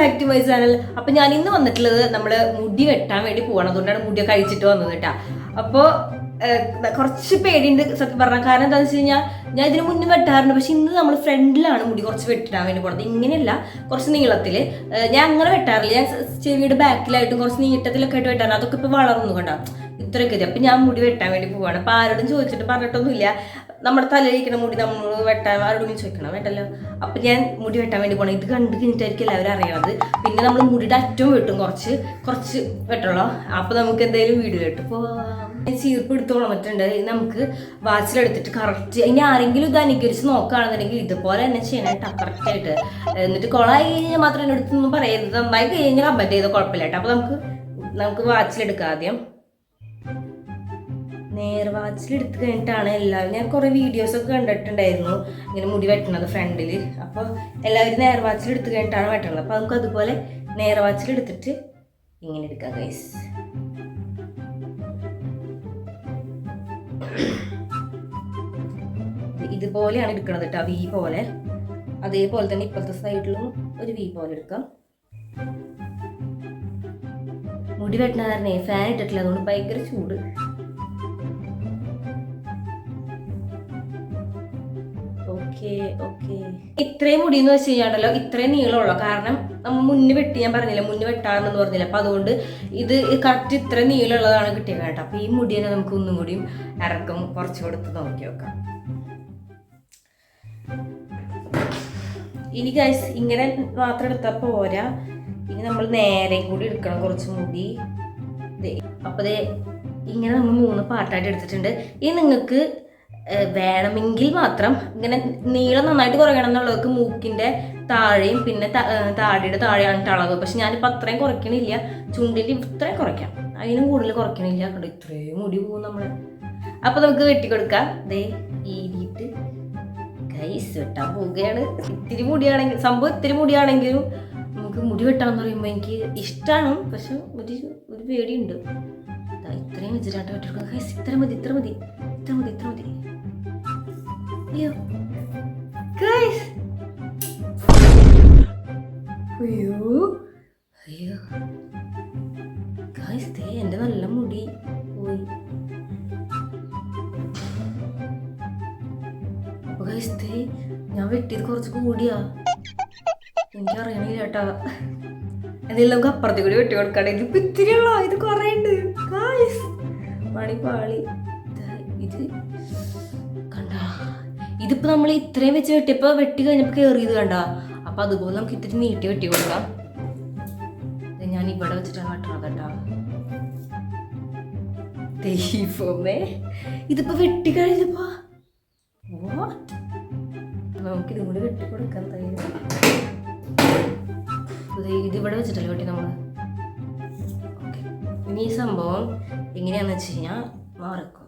Back to my channel അപ്പൊ ഞാൻ ഇന്ന് വന്നിട്ടുള്ളത് നമ്മൾ മുടി വെട്ടാൻ വേണ്ടി പോകണം അതുകൊണ്ടാണ് മുടിയൊക്കെ അഴിച്ചിട്ട് വന്നത് കേട്ടാ അപ്പോ കുറച്ച് പേടിയുണ്ട് സത്യം പറഞ്ഞാൽ കാരണം എന്താണെന്ന് വെച്ച് കഴിഞ്ഞാൽ ഞാൻ ഇതിന് മുന്നേ വെട്ടാറുണ്ട്. പക്ഷെ ഇന്ന് നമ്മൾ ഫ്രണ്ടിലാണ് മുടി കുറച്ച് വെട്ടിടാൻ വേണ്ടി പോണത്. ഇങ്ങനെയല്ല കുറച്ച് നീളത്തിൽ. ഞാൻ അങ്ങനെ വെട്ടാറില്ല. ഞാൻ ചെവിയുടെ ബാക്കിലായിട്ടും കുറച്ച് നീട്ടത്തിലൊക്കെ ആയിട്ട് വെട്ടാറ് അതൊക്കെ ഇപ്പൊ വളർന്നു കണ്ടാ. ഇത്രയൊക്കെ ഇത്. അപ്പൊ ഞാൻ മുടി വെട്ടാൻ വേണ്ടി പോവാണ്. അപ്പൊ ആരോടും ചോദിച്ചിട്ട് പറഞ്ഞിട്ടൊന്നുമില്ല. നമ്മുടെ തലയിലിരിക്കുന്ന മുടി നമ്മൾ വെട്ടാൻ ആരോടും ചോദിക്കണം വേണ്ടല്ലോ? അപ്പൊ ഞാൻ മുടി വെട്ടാൻ വേണ്ടി പോകണം ഇത് കണ്ടു കഴിഞ്ഞിട്ടായിരിക്കും എല്ലാവരും അറിയണത്. പിന്നെ നമ്മൾ മുടിയുടെ അറ്റവും വെട്ടും. കുറച്ച് കുറച്ച് വെട്ടണോ? അപ്പൊ നമുക്ക് എന്തായാലും വീഡിയോ ഇട്ട് ഞാൻ ചീർപ്പ് എടുത്തോളം. മറ്റുണ്ട് നമുക്ക് വാച്ചിലെടുത്തിട്ട് കറക്റ്റ് ഇനി ആരെങ്കിലും ഇത് അനുകരിച്ച് നോക്കുകയാണെന്നുണ്ടെങ്കിൽ ഇതുപോലെ തന്നെ ചെയ്യണം കേട്ടോ. കറക്റ്റ് ആയിട്ട്. എന്നിട്ട് കൊളായി കഴിഞ്ഞാൽ മാത്രം എന്റെ അടുത്തൊന്നും പറയരുത്. നന്നായി കഴിഞ്ഞാൽ കമ്പറ്റ് ചെയ്ത കുഴപ്പമില്ല കേട്ടോ. അപ്പൊ നമുക്ക് നമുക്ക് വാച്ചിലെടുക്കാം ആദ്യം. നേർ എടുത്ത് കഴിഞ്ഞിട്ടാണ് എല്ലാവരും. ഞാൻ കുറേ വീഡിയോസ് ഒക്കെ കണ്ടിട്ടുണ്ടായിരുന്നു. ഇങ്ങനെ മുടി വെട്ടണത് ഫ്രണ്ടിൽ അപ്പോൾ എല്ലാവരും നേർവാച്ചിൽ എടുത്തു കഴിഞ്ഞിട്ടാണ് വെട്ടണത്. അപ്പോൾ നമുക്ക് അതുപോലെ നേർവാച്ചിൽ എടുത്തിട്ട് ഇങ്ങനെ എടുക്കാം ഗൈസ് ഇതുപോലെയാണ് എടുക്കണത് കേട്ടോ വി പോലെ. അതേപോലെ തന്നെ ഇപ്പോഴത്തെ സൈഡിലും ഒരു വി പോലെ എടുക്കാം. മുടി വെട്ടണ കാരണേ ഫാൻ ഇട്ടിട്ടില്ല. അതുകൊണ്ട് ഭയങ്കര ചൂട്. ഇത്രയും മുടി എന്ന് വെച്ച് കഴിഞ്ഞാണ്ടല്ലോ ഇത്രയും നീളമുള്ളൂ. കാരണം നമ്മൾ മുന്നേ വെട്ടി ഞാൻ പറഞ്ഞില്ല മുന്നേ വെട്ടാണെന്ന് പറഞ്ഞില്ല. അപ്പൊ അതുകൊണ്ട് ഇത് കറക്റ്റ് ഇത്ര നീളമുള്ളതാണ് കിട്ടിയത് കേട്ടോ. അപ്പൊ ഈ മുടി തന്നെ നമുക്ക് ഒന്നും കൂടിയും ഇറക്കം കുറച്ച് കൊടുത്ത് നോക്കി നോക്കാം. ഇനി ഗൈസ് ഇങ്ങനെ മാത്രം എടുത്താൽ പോരാ. ഇനി നമ്മൾ നേരെയും കൂടി എടുക്കണം കുറച്ച് മുടി. അപ്പൊ ഇങ്ങനെ നമ്മൾ മൂന്ന് പാർട്ടായിട്ട് എടുത്തിട്ടുണ്ട്. ഇനി നിങ്ങൾക്ക് വേണമെങ്കിൽ മാത്രം ഇങ്ങനെ നീളം നന്നായിട്ട് കുറയണം എന്നുള്ളവർക്ക് മൂക്കിന്റെ താഴെയും പിന്നെ താടിയുടെ താഴെയാണ് അളവ് പക്ഷെ ഞാനിപ്പോൾ അത്രയും കുറയ്ക്കണില്ല. ചുണ്ടിൽ ഇത്രയും കുറയ്ക്കാം. അതിനും കൂടുതൽ കുറയ്ക്കണില്ല. കണ്ടോ? ഇത്രയും മുടി പോകും നമ്മൾ അപ്പൊ നമുക്ക് വെട്ടിക്കൊടുക്കാം. ദേ ഈരിയിട്ട് കൈസ് വെട്ടാൻ പോവുകയാണ്. ഇത്തിരി മുടിയാണെങ്കിൽ സംഭവം ഇത്തിരി മുടിയാണെങ്കിലും നമുക്ക് മുടി വെട്ടാന്ന് പറയുമ്പോൾ എനിക്ക് ഇഷ്ടമാണ് പക്ഷെ ഒരു ഒരു പേടിയുണ്ട്. ഇത്രയും വെച്ചിട്ടാണ് വെട്ടിക്കൊടുക്കാം കൈസ് ഇത്ര മതി ഇത്ര മതി ഇത്ര മതി ഇത്ര മതി. അയ്യോ ഗൈസ് അയ്യോ അയ്യോ. ഗൈസ് ദേ എന്റെ നല്ല മുടി. പോയി. guys, ദേ ഞാൻ വെട്ടിയത് കുറച്ച് കൂടിയാ. എനിക്കറിയണില്ല ചേട്ടാ എന്തെങ്കിലും നമുക്ക് അപ്പുറത്തേക്ക് കൂടി വെട്ടി കൊടുക്കണേ ഇതിപ്പോ ഇത്തിരി ഉള്ളോ? ഇത് കുറേ ഉണ്ട്. ഗായ്സ് പണി പാളി. ഇത് കണ്ട. ഇതിപ്പോ നമ്മൾ ഇത്രയും വെച്ച് വെട്ടിയപ്പോ വെട്ടി കഴിഞ്ഞപ്പോ കേറിയത് കണ്ട? അപ്പൊ അതുപോലെ നമുക്ക് ഇത്തിരി നീട്ടി വെട്ടി കൊടുക്കാം. ഞാൻ ഇവിടെ വെച്ചിട്ടാണ് വെട്ടണത് കേട്ടോ. ദൈവമേ. ഇതിപ്പോ വെട്ടി കഴിഞ്ഞപ്പോ? നമുക്ക് ഇതും കൂടി വെട്ടി കൊടുക്കാൻ ഇത് ഇവിടെ വെച്ചിട്ടല്ലേ വെട്ടി ഓക്കെ ഇനി ഈ സംഭവം എങ്ങനെയാന്ന് വെച്ച് കഴിഞ്ഞാൽ മാറിക്കും.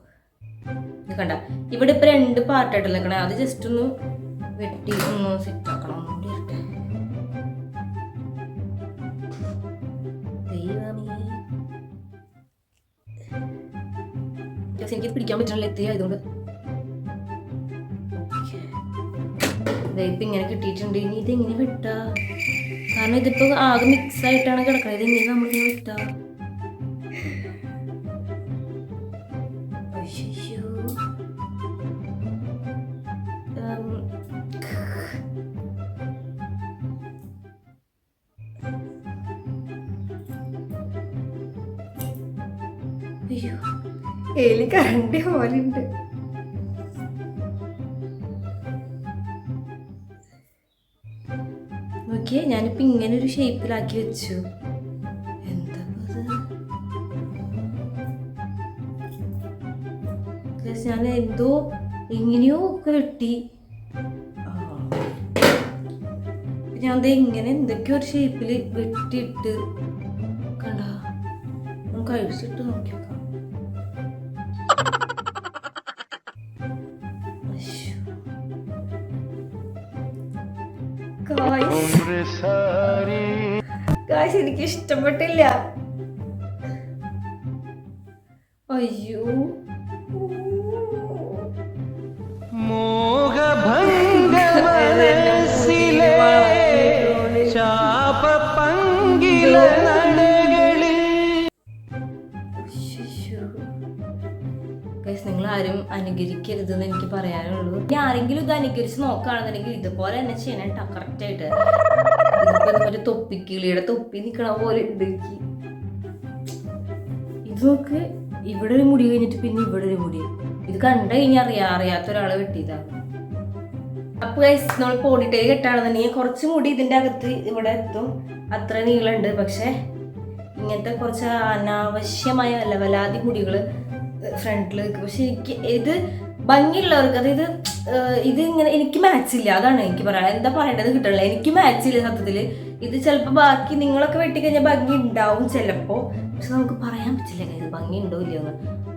ഇത് കണ്ട. ഇവിടെ ഇപ്പൊ രണ്ട് പാർട്ടായിട്ട് നിൽക്കണേ അത് ജസ്റ്റ് ഒന്ന് വെട്ടി ഒന്ന് സെറ്റ് ആക്കണം. ഒന്നുകൂടി ഇരട്ടെ എനിക്ക് പിടിക്കാൻ പറ്റണല്ലോ എത്തി ആയതുകൊണ്ട്. ഇപ്പൊ ഇങ്ങനെ കിട്ടിയിട്ടുണ്ട്. ഇനി ഇത് എങ്ങനെ വിട്ടാ? കാരണം ഇതിപ്പോ ആകെ മിക്സ് ആയിട്ടാണ് കിടക്കുന്നത് ഇതെങ്ങനെ നമ്മളിങ്ങനെ വിട്ടാ? അയ്യോ എലി കറണ്ട് പോലുണ്ട്. നോക്കിയേ ഞാനിപ്പോ ഇങ്ങനെ ഒരു ഷേപ്പിലാക്കി വെച്ചു. എന്താ ഞാൻ എന്തോ എങ്ങനെയോ ഒക്കെ വെട്ടി. ഞാൻ അത് ഇങ്ങനെ എന്തൊക്കെയോ ഒരു ഷേപ്പിൽ വെട്ടിയിട്ട് കണ്ട നമുക്ക് അഴിച്ചിട്ട് നോക്കി Guys, എനിക്ക് ഇഷ്ടപ്പെട്ടില്ല. അയ്യോ. നിങ്ങൾ ആരും അനുകരിക്കരുതെന്ന് എനിക്ക് പറയാനുള്ളൂ. ഇനി ആരെങ്കിലും ഇത് അനുകരിച്ച് നോക്കുകയാണെന്നുണ്ടെങ്കിൽ ഇതുപോലെ തന്നെ ചെയ്യണം കേട്ടോ കറക്റ്റ് തൊപ്പി കിളിയുടെ തൊപ്പി നിക്കണ പോലെ ഉണ്ട്. എനിക്ക് ഇത് നോക്ക് ഇവിടെ ഒരു മുടി കഴിഞ്ഞിട്ട് പിന്നെ ഇവിടെ ഒരു മുടി. ഇത് കണ്ടു കഴിഞ്ഞാൽ അറിയാ അറിയാത്ത ഒരാളെ വെട്ടിയതാ. അപ്പൊ നമ്മൾ പോണിട്ടേ കെട്ടാണെന്നുണ്ടെങ്കിൽ കുറച്ച് മുടി ഇതിന്റെ അകത്ത് ഇവിടെ എത്തും. അത്ര നീളമുണ്ട് പക്ഷെ ഇങ്ങനത്തെ കുറച്ച് അനാവശ്യമായ ലവലാതി മുടികൾ ഫ്രണ്ടിൽ പക്ഷെ എനിക്ക് ഇത് ഭംഗിയുള്ളവർക്ക് അതായത് ഇത് ഇങ്ങനെ എനിക്ക് മാച്ച് ഇല്ല. അതാണ് എനിക്ക് പറയാൻ എന്താ പറയേണ്ടത് കിട്ടണില്ല. എനിക്ക് മാച്ച് ഇല്ല സത്യത്തിൽ ഇത് ചിലപ്പോൾ ബാക്കി നിങ്ങളൊക്കെ വെട്ടിക്കഴിഞ്ഞാൽ ഭംഗി ഉണ്ടാവും ചിലപ്പോൾ പക്ഷെ നമുക്ക് പറയാൻ പറ്റില്ല ഇത് ഭംഗി ഉണ്ടോ ഇല്ലയോ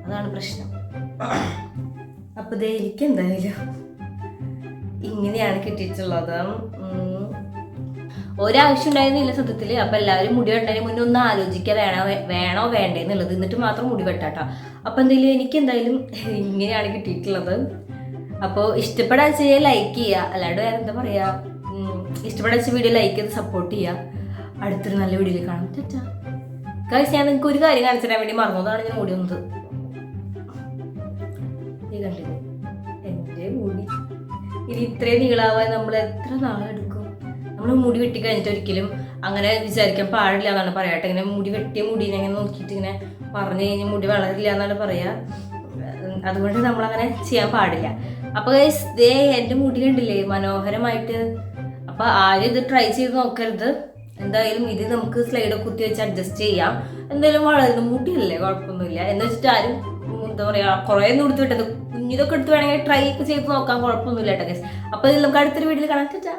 അതാണ് പ്രശ്നം. അപ്പൊ ദേ എനിക്ക് എന്തായാലും ഇങ്ങനെയാണ് കിട്ടിയിട്ടുള്ളത്. ഒരാവശ്യം ഉണ്ടായിരുന്നില്ല സത്യത്തിൽ. അപ്പൊ എല്ലാവരും മുടി വെട്ടാൻ മുന്നേ ഒന്ന് ആലോചിക്കുക വേണോ വേണോ വേണ്ടേ എന്നുള്ളത്. എന്നിട്ട് മാത്രം മുടി വെട്ടാട്ടോ. അപ്പൊ എന്തെങ്കിലും എനിക്ക് എന്തായാലും ഇങ്ങനെയാണ് കിട്ടിയിട്ടുള്ളത്. അപ്പോൾ ഇഷ്ടപ്പെടാൻ ചെയ്യാൻ ലൈക്ക് ചെയ്യുക അല്ലാണ്ട് വേറെ എന്താ പറയുക ഇഷ്ടപ്പെടാൻ വീഡിയോ ലൈക്ക് ചെയ്ത് സപ്പോർട്ട് ചെയ്യുക അടുത്തൊരു നല്ല വീഡിയോയിൽ കാണാം. തെറ്റാ കാശ് ഞാൻ നിങ്ങൾക്ക് ഒരു കാര്യം കാണിച്ചു തരാൻ വേണ്ടി മറന്നതാണ് ഞാൻ ഓടി വന്നത്. ഈ കണ്ടില്ലേ? എന്റെ മുടി. ഇനി ഇത്രയും നീളാവാൻ നമ്മൾ എത്ര നാളെടുക്കും നമ്മൾ മുടി വെട്ടി കഴിഞ്ഞിട്ട് ഒരിക്കലും അങ്ങനെ വിചാരിക്കാൻ പാടില്ല എന്നാണ് പറയാട്ടെ ഇങ്ങനെ മുടി വെട്ടിയ മുടിനെ ഇങ്ങനെ നോക്കിയിട്ട് ഇങ്ങനെ പറഞ്ഞു കഴിഞ്ഞാൽ മുടി വളരില്ല എന്നാണ് പറയുക അതുകൊണ്ട് നമ്മളങ്ങനെ ചെയ്യാൻ പാടില്ല. അപ്പൊ ദേ എന്റെ മുടി കണ്ടില്ലേ മനോഹരമായിട്ട്. അപ്പൊ ആരും ഇത് ട്രൈ ചെയ്ത് നോക്കരുത്. എന്തായാലും ഇത് നമുക്ക് സ്ലൈഡ് കുത്തി വെച്ച് അഡ്ജസ്റ്റ് ചെയ്യാം. എന്തായാലും വളരുന്ന മുടിയല്ലേ കുഴപ്പമൊന്നുമില്ല. എന്ന് വെച്ചിട്ട് ആരും എന്താ പറയാ കുറേ ഒന്നും എടുത്ത് വിട്ടത് കുഞ്ഞിതൊക്കെ എടുത്ത് വേണമെങ്കിൽ ട്രൈ ഒക്കെ ചെയ്ത് നോക്കാം കുഴപ്പമൊന്നുമില്ല കേട്ടോ ഗസ് അപ്പൊ നമുക്ക് അടുത്തൊരു വീട്ടിൽ കാണാൻ പറ്റാ